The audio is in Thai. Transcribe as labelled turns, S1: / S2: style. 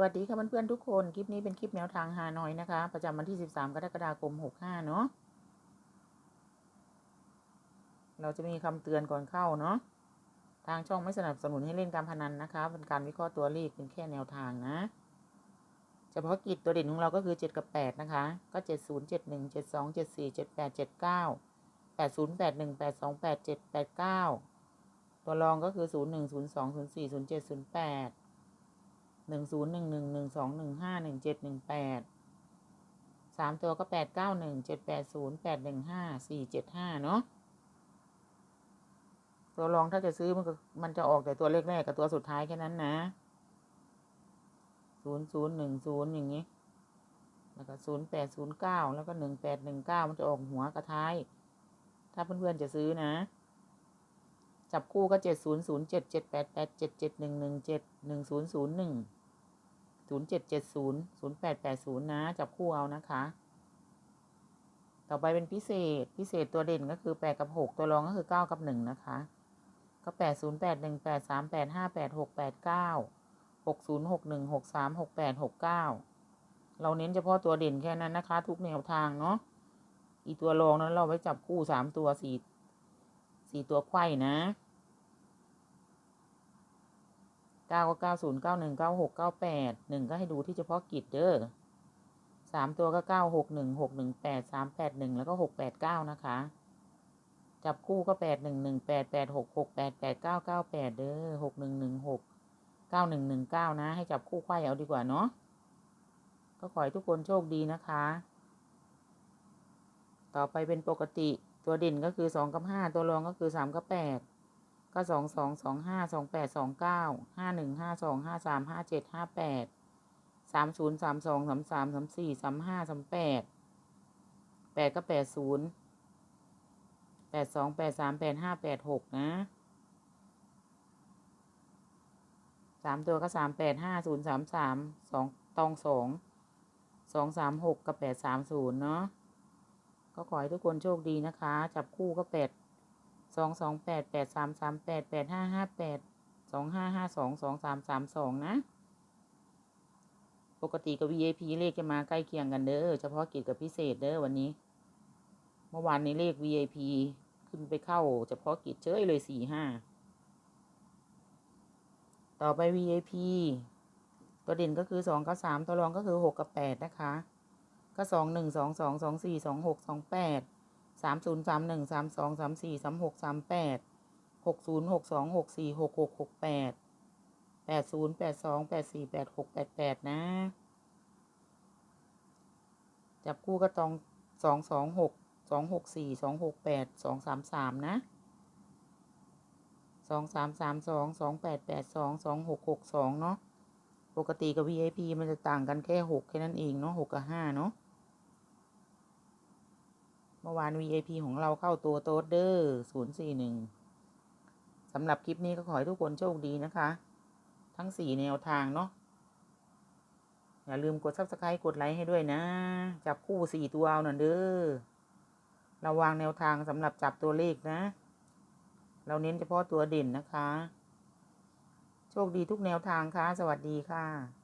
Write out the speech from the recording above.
S1: วัสดีค่ะเพื่อนๆทุกคน คลิปนี้เป็นคลิปแนวทางฮานอยนะคะ ประจำวันที่ 13 กรกฎาคม 65 เนาะเราจะมีคำเตือนก่อนเข้าเนาะทางช่องไม่สนับสนุนให้เล่นการพนันนะคะ เป็นการวิเคราะห์ตัวเลขเป็นแค่แนวทางนะ เฉพาะกิจตัวเด่นของเราก็คือ 7 กับ 8 นะคะ ก็ 70 71 72 74 78 79 80 81 82 87 89 ตัวรองก็คือ 01 02 04 07 08 หนึ่งศูนย์หนึ่งหนึ่งหนึ่งสองหนึ่งห้าหนึ่งเจ็ดหนึ่งแปดสามตัวก็แปดเก้าหนึ่งเจ็ดแปดศูนย์แปดหนึ่งห้าสี่เจ็ดห้าเนาะตัวรองถ้าจะซื้อมันก็มันจะออกแต่ตัวเลขแรกกับตัวสุดท้ายแค่นั้นนะศูนย์ศูนย์หนึ่งศูนย์อย่างนี้ แล้วก็ศูนย์แปดศูนย์เก้าแล้วก็หนึ่งแปดหนึ่งเก้ามันจะออกหัวกับท้าย ถ้าเพื่อนๆจะซื้อนะ จับคู่ก็เจ็ดศูนย์ศูนย์เจ็ดเจ็ดแปดแปดเจ็ดเจ็ดหนึ่งหนึ่งเจ็ดหนึ่งศูนย์ศูนย์หนึ่ง ศูนย์เจ็ดเจ็ดศูนย์ศูนย์แปดแปดศูนย์นะจับคู่เอานะคะ ต่อไปเป็นพิเศษพิเศษตัวเด่นก็คือแปดกับหกตัวรองก็คือเก้ากับหนึ่งนะคะก็แปดศูนย์แปดหนึ่งแปดสามแปดห้าแปดหกแปดเก้าหกศูนย์หกหนึ่งหกสามหกแปดหกเก้าเราเน้นเฉพาะตัวเด่นแค่นั้นนะคะ ทุกแนวทางเนาะอีตัวรองนั้นเราไว้จับคู่สามตัวสี่สี่ตัวไข่นะ เก้าก็เก้าศูนย์เก้าหนึ่งเก้าหกเก้าแปดหนึ่งก็ให้ดูที่เฉพาะกิจเด้อสามตัวก็เก้าหกหนึ่งหกหนึ่งแปดสามแปดหนึ่งแล้วก็หกแปดเก้านะคะ จับคู่ก็แปดหนึ่งหนึ่งแปดแปดหกหกแปดแปดเก้าเก้าแปดเด้อหกหนึ่งหนึ่งหกเก้าหนึ่งหนึ่งเก้านะ ให้จับคู่ไข่เอาดีกว่าเนาะก็ขอให้ทุกคนโชคดีนะคะ ต่อไปเป็นปกติตัวเด่นก็คือสองกับห้าตัวรองก็คือสามกับแปด ก็สองสองสองห้าสองแปดสองเก้าห้าหนึ่งห้าสองห้าสามห้าเจ็ดห้าแปดสามศูนย์สามสองสามสามสามสี่สามห้าสามแปดแปดก็แปดศูนย์แปดสองแปดสามแปดห้าแปดหกนะสามตัวก็สามแปดห้าศูนย์สามสามสองตองสองสองสามหกกับแปดสามศูนย์เนาะก็ขอให้ทุกคนโชคดีนะคะ จับคู่ก็แปด สองสองแปดแปดสามสามแปดแปดห้าห้าแปดสองห้าห้าสองสองสามสามสองนะ ปกติกับ VIP เลขจะมาใกล้เคียงกันเด้อ เฉพาะกิจกับพิเศษเด้อวันนี้ เมื่อวานในเลข VIP ขึ้นไปเข้า เฉพาะกิจเฉยเลยสี่ห้า ต่อไป VIP ตัวเด่นก็คือสองกับสามตัวรองก็คือหกกับแปดนะคะ ก็สองหนึ่งสองสองสองสี่สองหกสองแปด สามศูนย์สามหนึ่งสามสองสามสี่สามหกสามแปดหกศูนย์หกสองหกสี่หกหกหกแปดแปดศูนย์แปดสองแปดสี่แปดหกแปดแปดนะ จับคู่ก็ตองสองสองหกสองหกสี่สองหกแปดสองสามสามนะสองสามสามสองสองแปดแปดสองสองหกหกสองเนาะปกติกับ VIP มันจะต่างกันแค่หกแค่นั้นเองเนาะหกกับห้าเนาะ เมื่อวาน VIP ของเราเข้าตัวโต๊ดเดอร์ศูนย์สี่หนึ่งสำหรับคลิปนี้ก็ขอให้ทุกคนโชคดีนะคะ ทั้งสี่แนวทางเนาะ อย่าลืมกด subscribe กดไลค์ให้ด้วยนะ จับคู่สี่ตัวเอาหน่อยเด้อ ระวางแนวทางสำหรับจับตัวเลขนะ เราเน้นเฉพาะตัวเด่นนะคะ โชคดีทุกแนวทางค่ะ สวัสดีค่ะ